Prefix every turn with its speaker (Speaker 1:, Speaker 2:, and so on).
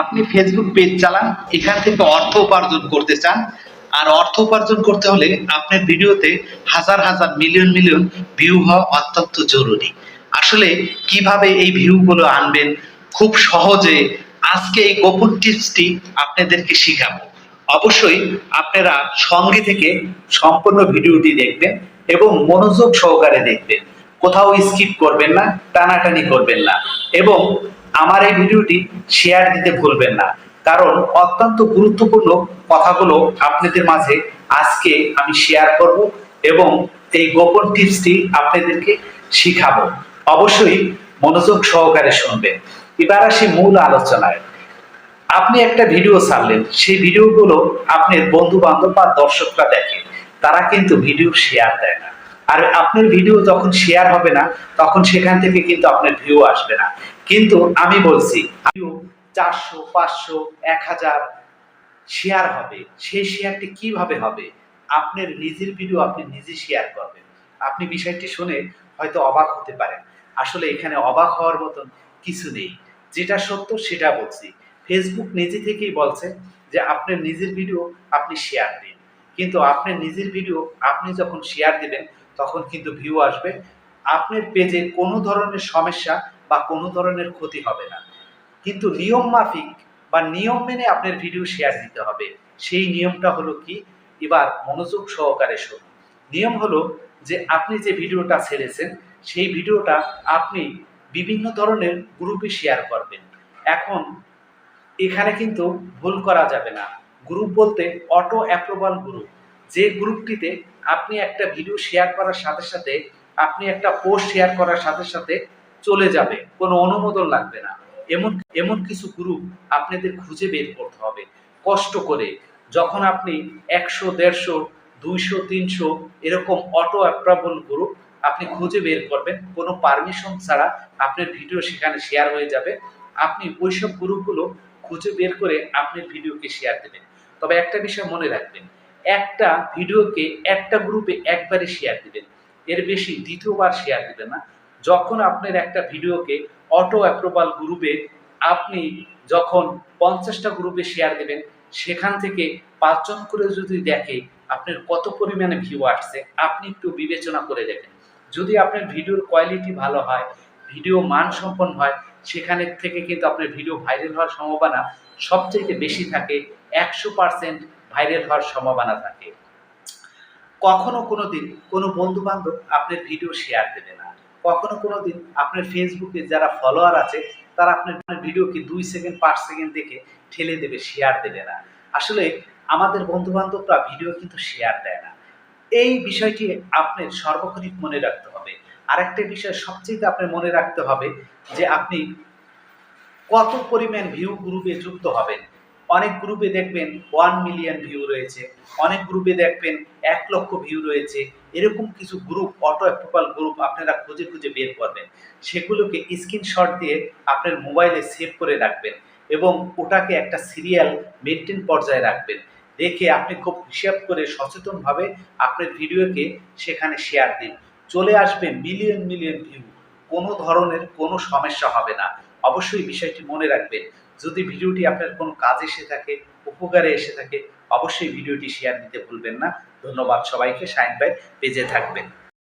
Speaker 1: আপনি Facebook page চালান, এখান থেকে অর্থ উপার্জন করতে চান। আর অর্থ উপার্জন করতে হলে আপনার ভিডিওতে হাজার হাজার মিলিয়ন মিলিয়ন ভিউ হওয়া অত্যন্ত জরুরি। আসলে কীভাবে এই ভিউগুলো আনবেন? খুব সহজে আজকে এই গোপন টিপসটি আপনাদেরকে শিখাবো। অবশ্যই আপনারা সঙ্গে থেকে সম্পূর্ণ ভিডিওটি দেখবেন এবং মনোযোগ সহকারে দেখবেন। কোথাও স্কিপ করবেন না, টানাটানি করবেন না। এবং আমার এই ভিডিওটি শেয়ার দিতে ভুলবেন না। কারণ অত্যন্ত গুরুত্বপূর্ণ কথাগুলো আপনাদের মাঝে আজকে আমি শেয়ার করব এবং এই গোপন টিপসটি আপনাদেরকে শিখাবো। অবশ্যই মনোযোগ সহকারে শুনবেন। এবার আসি মূল আলোচনায়। আপনি একটা ভিডিও ছাড়লেন। সেই ভিডিওগুলো আপনার বন্ধু বান্ধব বা দর্শকরা দেখে। তারা কিন্তু ভিডিও শেয়ার দেয় না। আর আপনার ভিডিও যখন শেয়ার হবে না, তখন সেখান থেকে কিন্তু আপনার ভিউ আসবে না। কিন্তু আমি বলছি চারশো, পাঁচশো, এক হাজার শেয়ার হবে। সেই শেয়ারটি কীভাবে হবে? আপনার নিজের ভিডিও আপনি নিজে শেয়ার করবেন। আপনি বিষয়টি শুনে হয়তো অবাক হতে পারেন। আসলে এখানে অবাক হওয়ার মতন কিছু নেই। যেটা সত্য, সেটা বলছি। ফেসবুক নিজে থেকেই বলছে যে, আপনার নিজের ভিডিও আপনি শেয়ার দিন। কিন্তু আপনার নিজের ভিডিও আপনি যখন শেয়ার দিবেন তখন কিন্তু ভিউ আসবে। আপনার পেজে কোনো ধরনের সমস্যা বা কোনো ধরনের ক্ষতি হবে না। কিন্তু নিয়ম মাফিক বা নিয়ম মেনে আপনার ভিডিও শেয়ার দিতে হবে। সেই নিয়মটা হলো কি? এবার মনোযোগ সহকারে শুনুন। নিয়ম হলো যে আপনি যে ভিডিওটা ছেড়েছেন, সেই ভিডিওটা আপনি বিভিন্ন ধরনের গ্রুপে শেয়ার করবেন। এখন এখানে কিন্তু ভুল করা যাবে না। গ্রুপ বলতে অটো অ্যাপ্রুভাল গ্রুপ যে গ্রুপটিতে আপনি একটা ভিডিও শেয়ার করার সাথে সাথে, আপনি একটা পোস্ট শেয়ার করার সাথে সাথে চলে যাবে। কোনো অনুমোদন লাগবে না। এমন এমন কিছু গ্রুপ আপনাদের খুঁজে বের করতে হবে। কষ্ট করে যখন আপনি একশো, দেড়শো, দুইশো, তিনশো এরকম অটো অ্যাপ্রাবল গ্রুপ আপনি খুঁজে বের করবেন। কোনো পারমিশন ছাড়া আপনার ভিডিও সেখানে শেয়ার হয়ে যাবে। আপনি ওইসব গ্রুপগুলো খুঁজে বের করে আপনার ভিডিওকে শেয়ার দেবেন। তবে একটা বিষয় মনে রাখবেন। একটা ভিডিওকে একটা গ্রুপে একবারে শেয়ার দিবেন। এর বেশি দ্বিতীয়বার শেয়ার দিবেন না। যখন আপনার একটা ভিডিওকে অটো অ্যাপ্রুভাল গ্রুপে আপনি যখন পঞ্চাশটা গ্রুপে শেয়ার দেবেন, সেখান থেকে পাঁচজন করে যদি দেখে আপনার কত পরিমাণে ভিউ আসছে, আপনি একটু বিবেচনা করে দেখেন। যদি আপনার ভিডিওর কোয়ালিটি ভালো হয়, ভিডিও মান সম্পন্ন হয়, সেখানে থেকে কিন্তু আপনার ভিডিও ভাইরাল হওয়ার সম্ভাবনা সবচেয়ে বেশি থাকে। একশো পার্সেন্ট ভাইরাল হওয়ার সম্ভাবনা থাকে। কখনো কোনো দিন কোনো বন্ধু বান্ধব আপনার ভিডিও শেয়ার দেবে না। কখনো কোনো দিন আপনার ফেসবুকে যারা ফলোয়ার আছে, তারা আপনার ভিডিওকে দুই সেকেন্ড পাঁচ সেকেন্ড দেখে ঠেলে দেবে শেয়ার দেবে না। আসলে আমাদের বন্ধু বান্ধবরা ভিডিও কিন্তু শেয়ার দেয় না। এই বিষয়টি আপনার সর্বক্ষণিক মনে রাখতে হবে। আরেকটা বিষয় সবচেয়ে আপনার মনে রাখতে হবে যে আপনি কত পরিমাণ ভিউ গ্রুপে যুক্ত হবেন। অনেক গ্রুপে দেখবেন ওয়ান মিলিয়ন ভিউ রয়েছে, অনেক গ্রুপে দেখবেন এক লক্ষ ভিউ রয়েছে, এরকম কিছু গ্রুপ অটো অ্যাপ্রুভাল গ্রুপ আপনারা খুঁজে খুঁজে বের করবেন। সেগুলোকে স্ক্রিনশট দিয়ে আপনার মোবাইলে সেভ করে রাখবেন এবং ওটাকে একটা সিরিয়াল মেনটেন পর্যায়ে রাখবেন। দেখে আপনি খুব হিসাব করে সচেতনভাবে আপনার ভিডিওকে সেখানে শেয়ার দিন। চলে আসবে মিলিয়ন মিলিয়ন ভিউ কোনো ধরনের কোনো সমস্যা হবে না। অবশ্যই বিষয়টি মনে রাখবেন। যদি ভিডিওটি আপনার কোনো কাজ এসে থাকে, উপকারে এসে থাকে, অবশ্যই ভিডিওটি শেয়ার দিতে ভুলবেন না। ধন্যবাদ সবাইকে সাইন বাই পেজে থাকবেন।